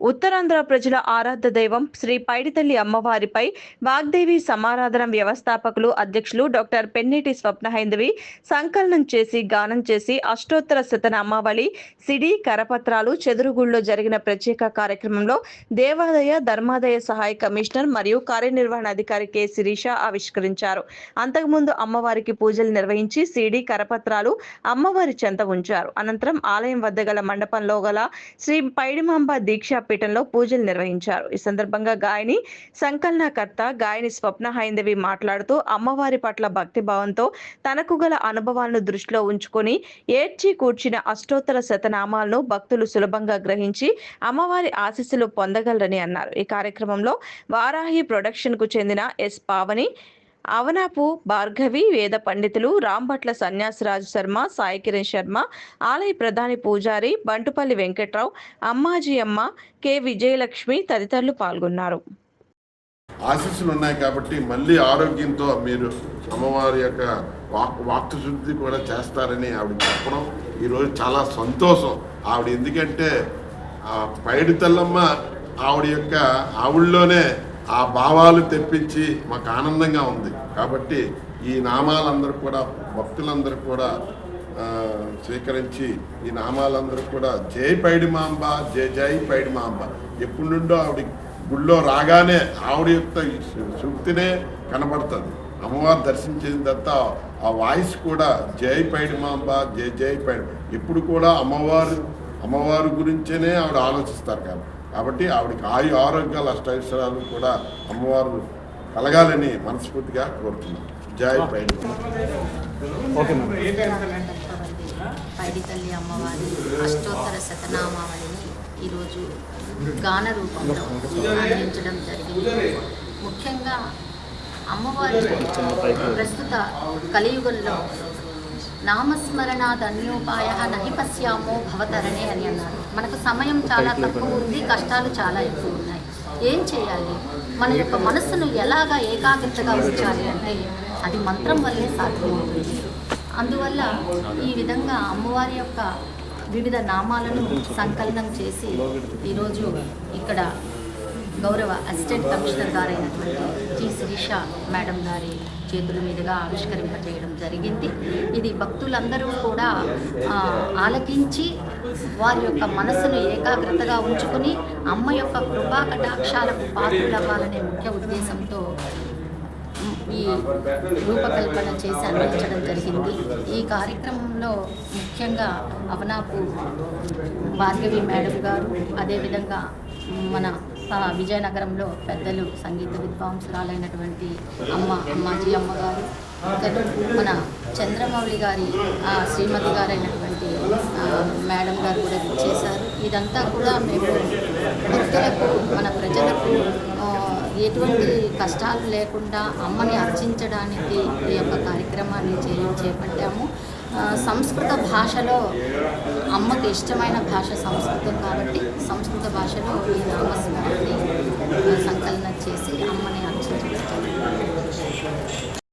ఉత్తరాంధ్ర ప్రజల ఆరాధ్య దైవం శ్రీ పైడితల్లి అమ్మవారిపై వాగ్దేవి సమారాధన వ్యవస్థాపకులు అధ్యక్షులు డాక్టర్ పెన్నేటి స్వప్న హైందవి సంకలనం చేసి గానం చేసి అష్టోత్తర శతనామావళి సిడి కరపత్రాలు చెదురుగుళ్ళలో జరిగిన ప్రత్యేక కార్యక్రమంలో దేవాదాయ ధర్మాదాయ సహాయ కమిషనర్ మరియు కార్యనిర్వహణ అధికారి కె. శిరీష ఆవిష్కరించారు. అంతకుముందు అమ్మవారికి పూజలు నిర్వహించి సిడి కరపత్రాలు అమ్మవారి చెంత ఉంచారు. అనంతరం ఆలయం వద్ద గల మండపంలో గల శ్రీ పైడిమాంబ దీక్ష పీఠంలో పూజలు నిర్వహించారు. ఈ సందర్భంగా గాయని సంకలనకర్త గాయని స్వప్న హైందవి మాట్లాడుతూ అమ్మవారి పట్ల భక్తి భావంతో తనకు గల అనుభవాలను దృష్టిలో ఉంచుకొని ఏడ్చి కూర్చిన అష్టోత్తర శతనామాలను భక్తులు సులభంగా గ్రహించి అమ్మవారి ఆశీస్సులు పొందగలరని అన్నారు. ఈ కార్యక్రమంలో వారాహి ప్రొడక్షన్కు చెందిన ఎస్ పావని అవనాపు భార్గవి వేద పండితులు రాంభట్ల సన్యాసరాజు శర్మ సాయి కిరణ్ శర్మ ఆలయ ప్రధాని పూజారి బంటుపల్లి వెంకట్రావు అమ్మాజీ అమ్మ కె. విజయలక్ష్మి తదితరులు పాల్గొన్నారు. ఆశీస్సులు ఉన్నాయి కాబట్టి మళ్ళీ ఆరోగ్యంతో మీరు అమ్మవారి యొక్క వాక్ వాక్తశుద్ధి కూడా చేస్తారని ఆవిడ చెప్పడం ఈరోజు చాలా సంతోషం. ఆవిడ ఎందుకంటే పైడి తల్లమ్మ ఆవిడ యొక్క ఆవిడలోనే ఆ భావాలు తెప్పించి మాకు ఆనందంగా ఉంది. కాబట్టి ఈ నామాలందరూ కూడా భక్తులందరూ కూడా స్వీకరించి ఈ నామాలందరూ కూడా జై పైడిమాంబ జై జై పైడిమాంబ. ఎప్పటి నుండో ఆవిడ గుళ్ళో రాగానే ఆవిడ యొక్క శక్తినే కనబడుతుంది. అమ్మవారు దర్శించిన తర్వాత ఆ వాయిస్ కూడా జై పైడిమాంబ జై జై పైడి ఎప్పుడు కూడా అమ్మవారు అమ్మవారి గురించేనే ఆవిడ ఆలోచిస్తారు కాబట్టి. కాబట్టి ఆవిడకి ఆయు ఆరోగ్యాలు అష్టైశ్వరాలు కూడా అమ్మవారు కలగాలని మనస్ఫూర్తిగా కోరుతున్నాం. జై పైడి. పైడితల్లి అమ్మవారి అష్టోత్తర శతనామావళిని ఈరోజు గాన రూపంలో అందించడం జరిగింది. ముఖ్యంగా అమ్మవారి ప్రస్తుత కలియుగంలో నామస్మరణాదన్యోపాయ నహి పశ్యామో భవతరణే అని అన్నారు. మనకు సమయం చాలా తక్కువ ఉంది కష్టాలు చాలా ఎక్కువ ఉన్నాయి. ఏం చేయాలి? మన యొక్క మనస్సును ఎలాగా ఏకాగ్రతగా ఉంచాలి అంటే అది మంత్రం వల్లే సాధ్యమవుతుంది. అందువల్ల ఈ విధంగా అమ్మవారి యొక్క వివిధ నామాలను సంకలనం చేసి ఈరోజు ఇక్కడ గౌరవ అసిస్టెంట్ కమిషనర్ గారైనటువంటి జి శిరీష మేడం గారి చేతుల మీదుగా ఆవిష్కరింపజేయడం జరిగింది. ఇది భక్తులందరూ కూడా ఆలకించి వారి యొక్క మనసును ఏకాగ్రతగా ఉంచుకుని అమ్మ యొక్క కృపా కటాక్షాలకు పాత్రులవ్వాలనే ముఖ్య ఉద్దేశంతో ఈ రూపకల్పన చేసి అందించడం జరిగింది. ఈ కార్యక్రమంలో ముఖ్యంగా అవనాపు భార్గవి మేడం గారు అదేవిధంగా మన విజయనగరంలో పెద్దలు సంగీత విద్వాంసురాలైనటువంటి అమ్మ అమ్మాజీ అమ్మగారు మన చంద్రమౌళి గారి ఆ, శ్రీమతి గారైనటువంటి మేడం గారు కూడా చేశారు. ఇదంతా కూడా మేము భక్తులకు మన ప్రజలకు ఎటువంటి కష్టాలు లేకుండా అమ్మని అర్చించడానికి ఈ యొక్క కార్యక్రమాన్ని చే చేపట్టాము. సంస్కృత భాషలో అమ్మకి ఇష్టమైన భాష సంస్కృతం కాబట్టి సంస్కృత భాషలో ఈ నామస్మరణని సంకలనం చేసి అమ్మని అర్చించడం